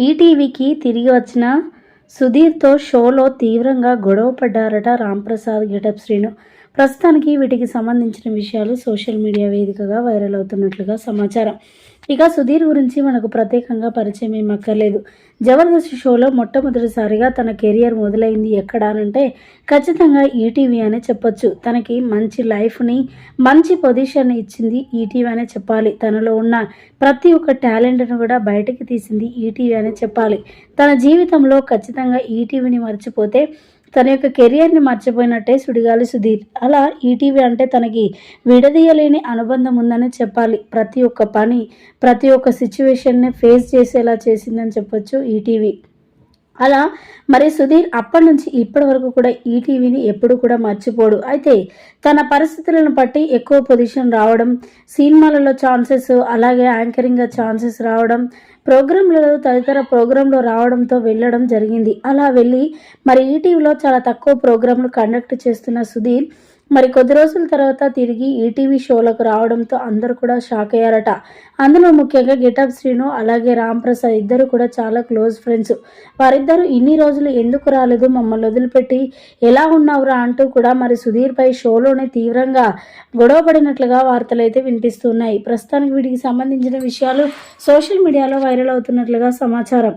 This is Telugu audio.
ఈటీవీకి తిరిగి వచ్చిన సుధీర్తో షోలో తీవ్రంగా గొడవ పడ్డారట రాంప్రసాద్ గెటప్ శ్రీను. ప్రస్తుతానికి వీటికి సంబంధించిన విషయాలు సోషల్ మీడియా వేదికగా వైరల్ అవుతున్నట్లుగా సమాచారం. ఇక సుధీర్ గురించి మనకు ప్రత్యేకంగా పరిచయం ఏం అక్కర్లేదు. జబర్దస్త్ షోలో మొట్టమొదటిసారిగా తన కెరియర్ మొదలైంది ఎక్కడ అనంటే ఖచ్చితంగా ఈటీవీ అనే చెప్పొచ్చు. తనకి మంచి లైఫ్ని మంచి పొజిషన్ ఇచ్చింది ఈటీవీ అనే చెప్పాలి. తనలో ఉన్న ప్రతి ఒక్క టాలెంట్ను కూడా బయటకి తీసింది ఈటీవీ అనే చెప్పాలి. తన జీవితంలో ఖచ్చితంగా ఈటీవీని మర్చిపోతే తన యొక్క కెరియర్ని మర్చిపోయినట్టే సుడిగాలి సుధీర్. అలా ఈటీవీ అంటే తనకి విడదీయలేని అనుబంధం ఉందని చెప్పాలి. ప్రతి ఒక్క పని ప్రతి ఒక్క సిచ్యువేషన్ని ఫేస్ చేసేలా చేసిందని చెప్పొచ్చు ఈటీవీ. అలా మరి సుధీర్ అప్పటి నుంచి ఇప్పటి వరకు కూడా ఈటీవీని ఎప్పుడు కూడా మర్చిపోడు. అయితే తన పరిస్థితులను బట్టి ఎక్కువ పొజిషన్ రావడం సినిమాలలో ఛాన్సెస్ అలాగే యాంకరింగ్గా ఛాన్సెస్ రావడం ప్రోగ్రాంలలో తదితర ప్రోగ్రాంలో రావడంతో వెళ్ళడం జరిగింది. అలా వెళ్ళి మరి ఈటీవీలో చాలా తక్కువ ప్రోగ్రాంలు కండక్ట్ చేస్తున్న సుధీర్ మరి కొద్ది రోజుల తర్వాత తిరిగి ఈటీవీ షోలకు రావడంతో అందరూ కూడా షాక్ అయ్యారట. అందులో ముఖ్యంగా గెటప్ శ్రీను అలాగే రామ్ ప్రసాద్ ఇద్దరు కూడా చాలా క్లోజ్ ఫ్రెండ్స్. వారిద్దరూ ఇన్ని రోజులు ఎందుకు రాలేదు మమ్మల్ని వదిలిపెట్టి ఎలా ఉన్నావురా అంటూ కూడా మరి సుధీర్పై షోలోనే తీవ్రంగా గొడవపడినట్లుగా వార్తలు అయితే వినిపిస్తున్నాయి. ప్రస్తుతానికి వీటికి సంబంధించిన విషయాలు సోషల్ మీడియాలో వైరల్ అవుతున్నట్లుగా సమాచారం.